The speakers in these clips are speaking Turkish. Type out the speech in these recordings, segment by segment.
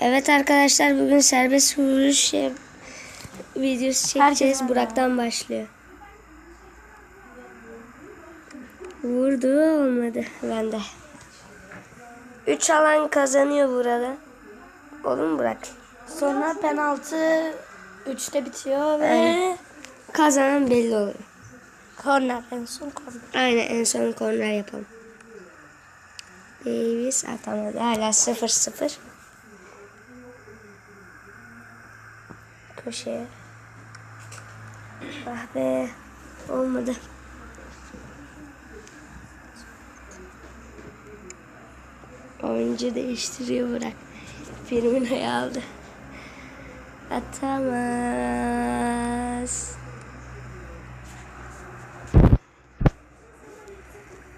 Evet arkadaşlar bugün serbest vuruş videosu çekeceğiz. Burak'tan başlıyor. Vurdu olmadı bende. 3 alan kazanıyor burada. Olur mu Burak? Sonra penaltı 3'te bitiyor ve Aynen. Kazanan belli olur. korner en son korner. Aynen en son korner yapalım. Davis atamadı. Hala 0-0. Köşeye. Ah be. Olmadı. Oyuncu değiştiriyor bırak. Firmino'yu aldı. Atamaz.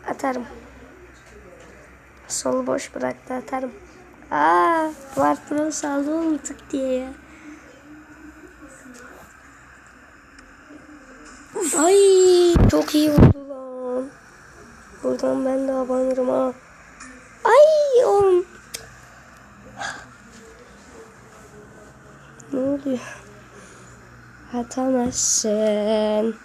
Atarım. Sol boş bıraktı atarım. Aa, pro saldı oğlum tık diye ya. Ay, çok iyi vurdu lan. Buradan ben de abanırım ha. Ay oğlum. Ne oluyor? Atamazsın.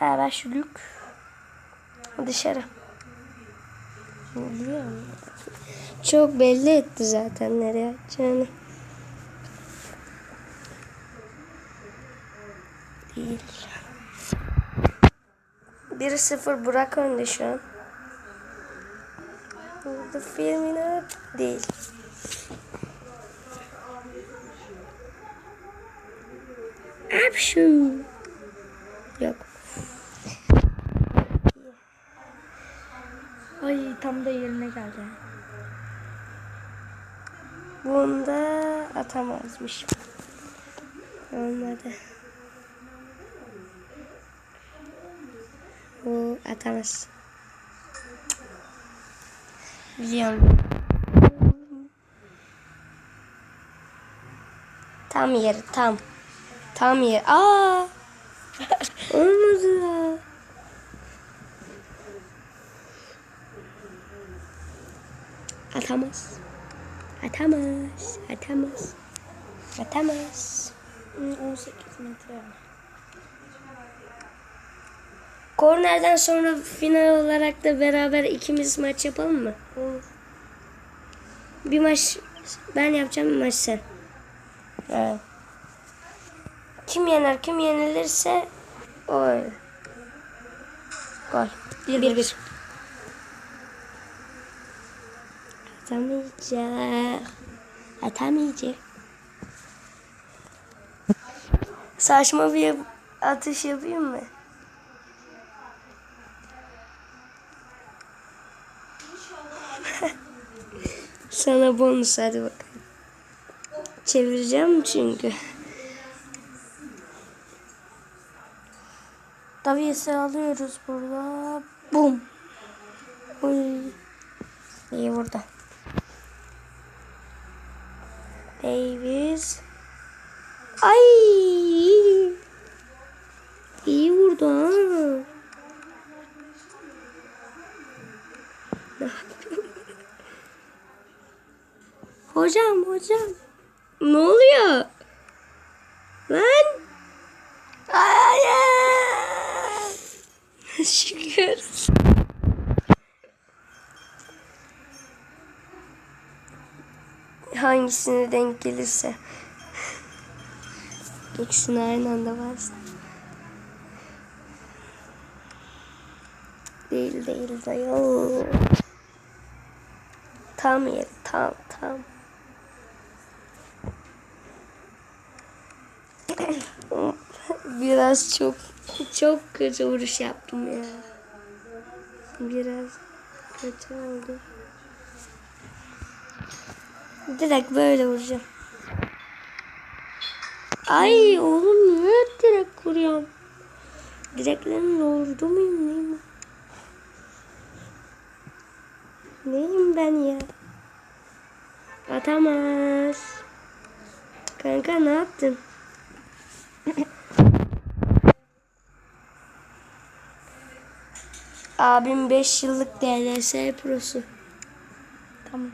Araşlük. Dışarı. Biliyor musun? Çok belli etti zaten nereye atacağını. Değil. 1-0 Burak önde şu an. Burada filmini değil. Apşu. Yok. Ay tam da yerine geldi. Bunda atamazmış. Olmadı. Bu atamaz. Biliyorum. Tam yeri tam. Tam yer. Aa! Olmadı. Atamaz. Atamaz. Atamaz. Atamaz. 18 metre. Kornerden sonra final olarak da beraber ikimiz maç yapalım mı? Olur. Bir maç ben yapacağım bir maç sen. Evet. Kim yener kim yenilirse o öyle. Gol. Bir bir. bir. Atamayacak. Atamayacak. Saçma bir atış yapayım mı? Sana bonus hadi bakalım. Çevireceğim çünkü. Davies'i alıyoruz burada. Bum. Uy. İyi vurdu. Davis. Ay. İyi vurdu ha. Hocam hocam. Ne oluyor? Lan. Hayır. Şükür. Hangisine denk gelirse. İkisini aynı anda varsa. Değil değil dayı. Tam yeri tam tam. Biraz çok çok kötü vuruş yaptım ya. Biraz kötü oldu. Direkt böyle vuracağım. Ay oğlum niye direkt vuruyorum? Direklerin vurdu muyum neyim? Neyim ben ya? Atamaz. Kanka ne yaptın? Abim 5 yıllık DLS prosu. Tamam.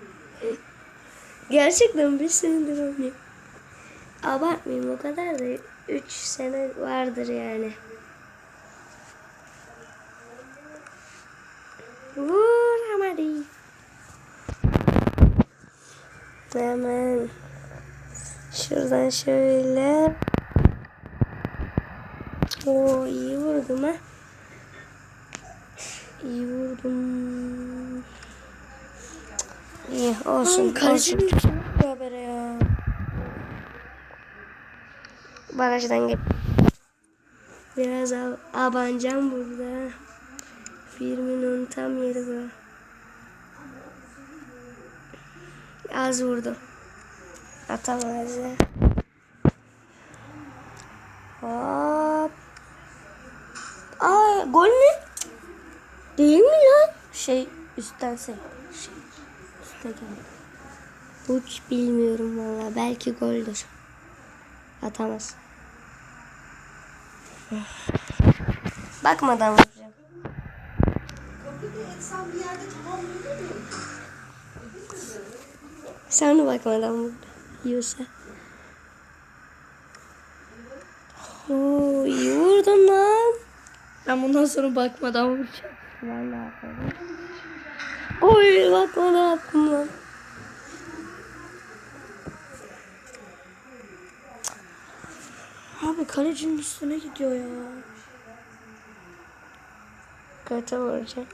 Gerçekten bir senedir oynuyorum. Abartmayayım o kadar da 3 sene vardır yani. Vuramadı. Hemen şuradan şöyle. Oo iyi vurdum ha. İyi vurdum. İyi olsun. Üstüne vuruyor habere ya. Barajdan gel. Biraz av abanacağım burada. Firmino'nun tam yeri bu. Az vurdu. Atamaz ya. Hop. Aa gol mü? Değil mi lan? Şey üstten se. Şey üstte geldi. Hiç bilmiyorum valla. Belki goldür. Atamaz. Bakmadan vuracağım. Sen mi bakmadan vurdun? Yiyorsa. Oo, iyi vurdun lan. Ben bundan sonra bakmadan vuracağım. De yapalım. Oy bakmadan attım lan. Abi kalecinin üstüne gidiyor ya. Kötü vuracağım.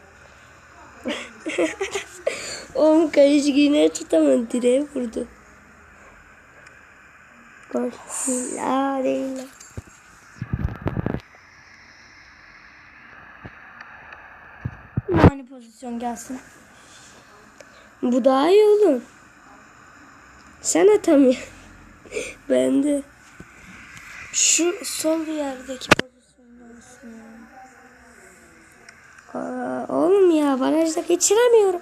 Oğlum kaleci yine tutamadı. Direğe vurdu. Gol. Aa değil lan. Aynı pozisyon gelsin. Bu daha iyi oğlum. Sen atamıyorsun. ben de. Şu sol yerdeki pozisyon gelsin. Aa, oğlum ya barajda geçiremiyorum.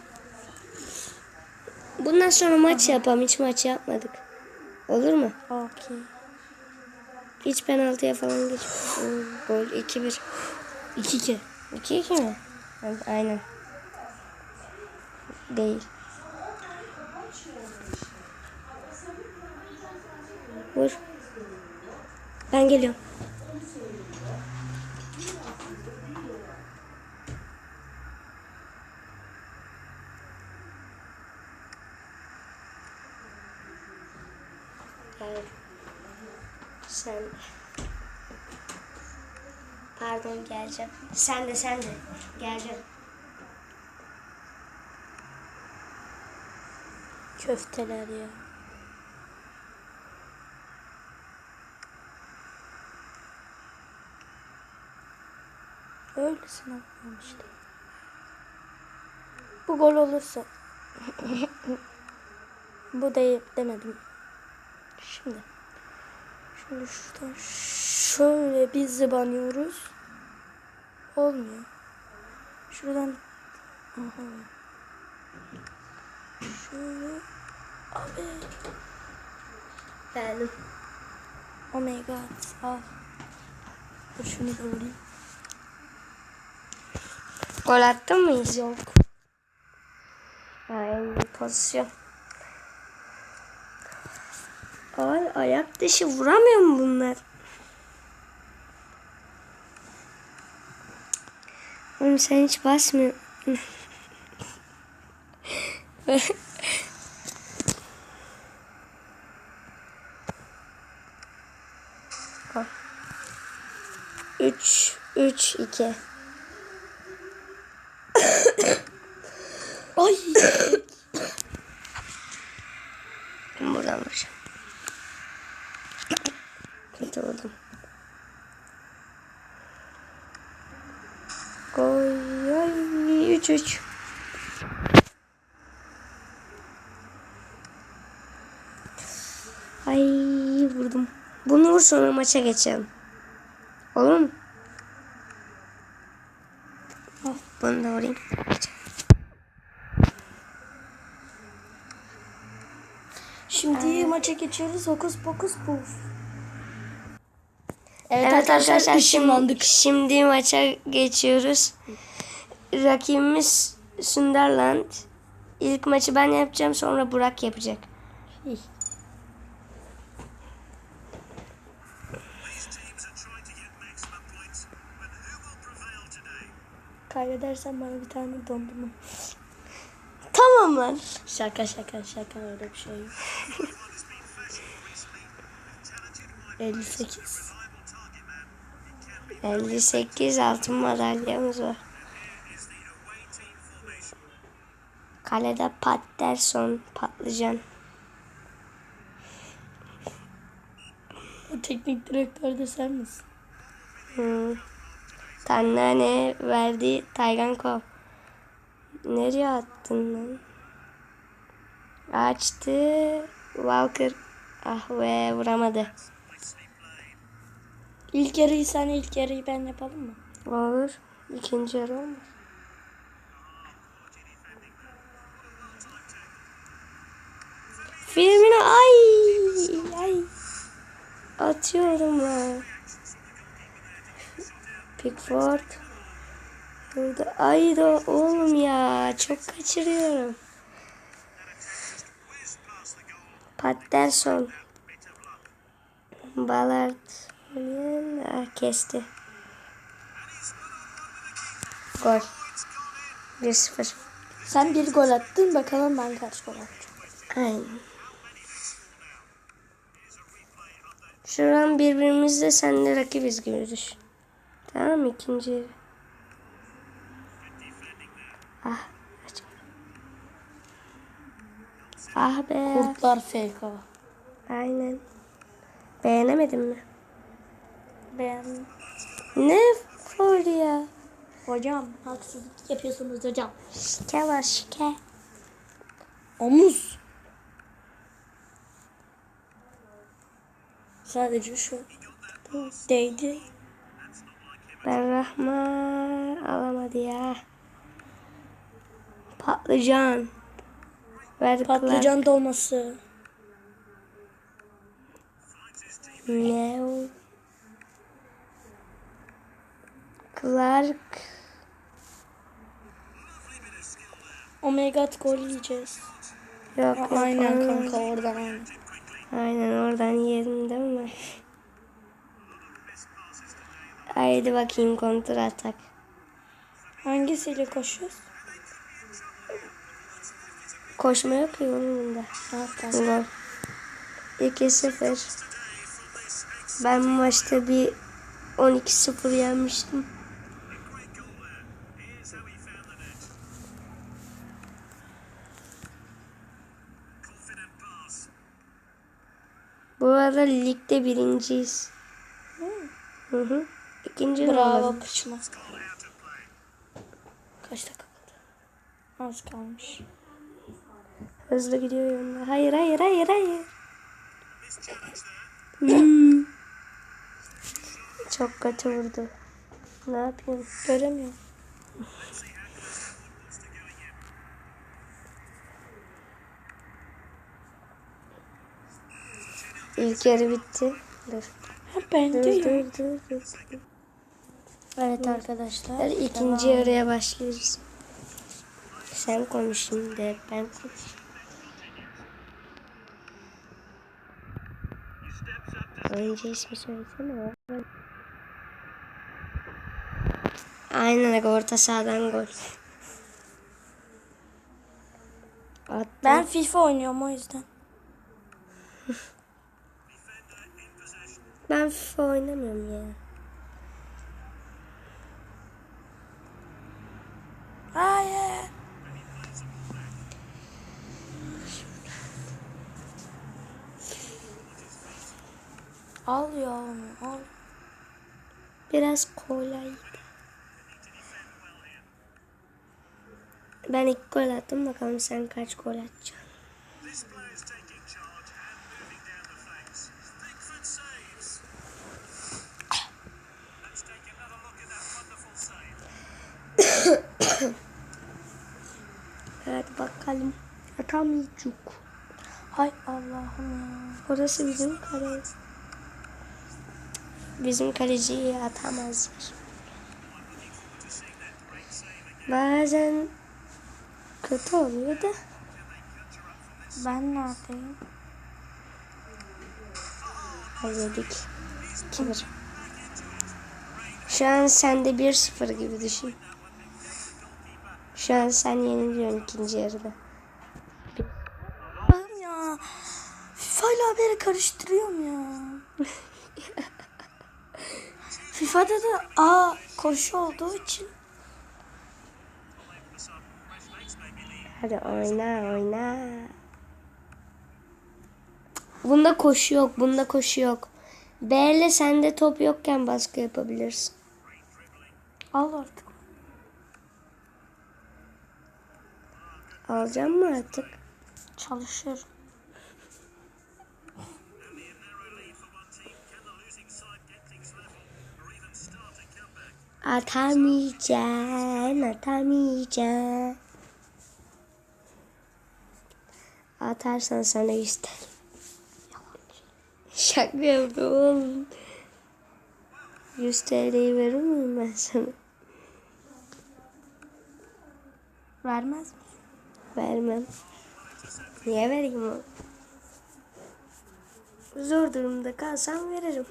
Bundan sonra maç yapalım. Hiç maç yapmadık. Olur mu? Okey. Hiç penaltıya falan geç. Oo, Gol 2-1. 2-2. 2-2 mi? Evet, Aynen. Değil. Vur. Ben geliyorum. Gel. Sen. Pardon geleceğim. Sen de sen de. Geleceğim. Köfteler ya. Öylesine işte. Bu gol olursa. Bu değil demedim. Şimdi. Şimdi şuradan şöyle bir zıbanıyoruz. Olmuyor. Şuradan Aha. Şöyle. Abi. Beğendim. Oh my god. Al. Dur şunu da vurayım. Gol attın mıyız? Yok. Aynı pozisyon. Ay ayak dışı vuramıyor mu bunlar? Oğlum sen hiç basmıyorsun. 3 3 2 Ay vurdum. Bunu vur sonra maça geçelim. Olur mu? Oh, bunu da vurayım. Şimdi maça geçiyoruz. Hokus pokus puf. Evet, arkadaşlar şimdi, şimdi maça geçiyoruz. Rakibimiz Sunderland. İlk maçı ben yapacağım sonra Burak yapacak. İyi. Kaybedersen bana bir tane dondurma. Tamam lan. Şaka şaka şaka öyle bir şey yok. 58. 58 altın madalyamız var. Kalede Patterson patlıcan. O teknik direktör de sen misin? Hmm. Tannane verdi Taygankov. Nereye attın lan? Açtı. Walker. Ah ve vuramadı. İlk yarıyı sen ilk yarıyı ben yapalım mı? Olur. İkinci yarı olmaz. Filmini ay ay atıyorum ha. Pickford. Burada ay da oğlum ya çok kaçırıyorum. Patterson. Ballard. Ah, kesti. Gol. 1-0. Sen bir gol attın bakalım ben kaç gol atacağım. Aynen. Şu an birbirimizle sen de rakibiz gibi düşün. Tamam mı? İkinci yarı. Ah. aç. Ah be. Kurtlar FK. Aynen. Beğenemedin mi? Ben Ne faul ya? hocam haksızlık yapıyorsunuz hocam. Şike var şike. Omuz. Sadece şu. Değdi. Ben Rahman alamadı ya. Patlıcan. Ver Patlıcan dolması. Ne o? Clark. Omega gol yiyeceğiz. Yok yok, Aynen kanka oradan aynen. Oradan yedim değil mi? Haydi bakayım kontra atak. Hangisiyle koşuyoruz? Koşma yapıyor onun bunda. Ha, tamam. Gol. 2-0. Ben maçta bir 12-0 yenmiştim. Bu arada ligde birinciyiz. Hı hı. İkinci Bravo kıçma. Kaç dakika kaldı? Az kalmış. Hızlı gidiyor yolda. Hayır hayır hayır hayır. Hmm. Çok kötü vurdu. Ne yapayım? Göremiyorum. İlk yarı bitti. Dur. Ha, ben Dur de dur dur dur. Evet arkadaşlar. Hadi ikinci yarıya başlıyoruz. Sen konuş şimdi. Ben konuş. Oyuncu ismi söylesene. Aynen orta sahadan gol. Attı. Ben FIFA oynuyorum o yüzden. Ben FIFA oynamıyorum ya. Hayır. Al ya onu al. Biraz kolay. Ben ilk gol attım bakalım sen kaç gol atacaksın. Hadi bakalım. Atamayacak. Hay Allah'ım ya. Orası bizim kale. Bizim kaleciyi atamazlar. Bazen kötü oluyor da Ben neredeyim? Halledik. 2-1. Şu an sende 1-0 gibi düşün. Şu an sen yeniliyorsun ikinci yarıda. Allah'ım ya. FIFA ile haberi karıştırıyorum ya. FIFA'da da A koşu olduğu için Hadi oyna oyna. Bunda koşu yok. Bunda koşu yok. B ile sende top yokken baskı yapabilirsin. al artık. Alacağım mı artık? Çalışır. Atamayacaksın, atamayacaksın. Atarsan sana 100 TL. Şaka yaptım oğlum. 100 TL'yi verir miyim ben sana? Vermez mi? Vermem. Niye vereyim o? Zor durumda kalsam veririm.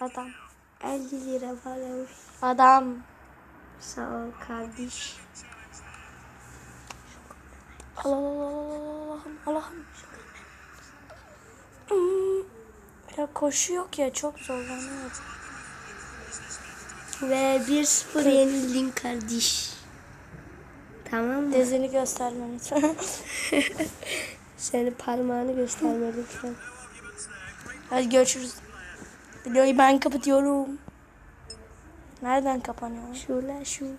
Adam. 50 lira falan. Adam. Sağ ol kardeş. Allah'ım Allah'ım. Hmm. Ya koşu yok ya çok zorlanıyorum. Ve 1-0 yenildin kardeş. Tamam mı? Dizini gösterme lütfen. Senin parmağını gösterme lütfen. Hadi görüşürüz. Videoyu ben kapatıyorum. Nereden kapanıyor? Şurada şurada.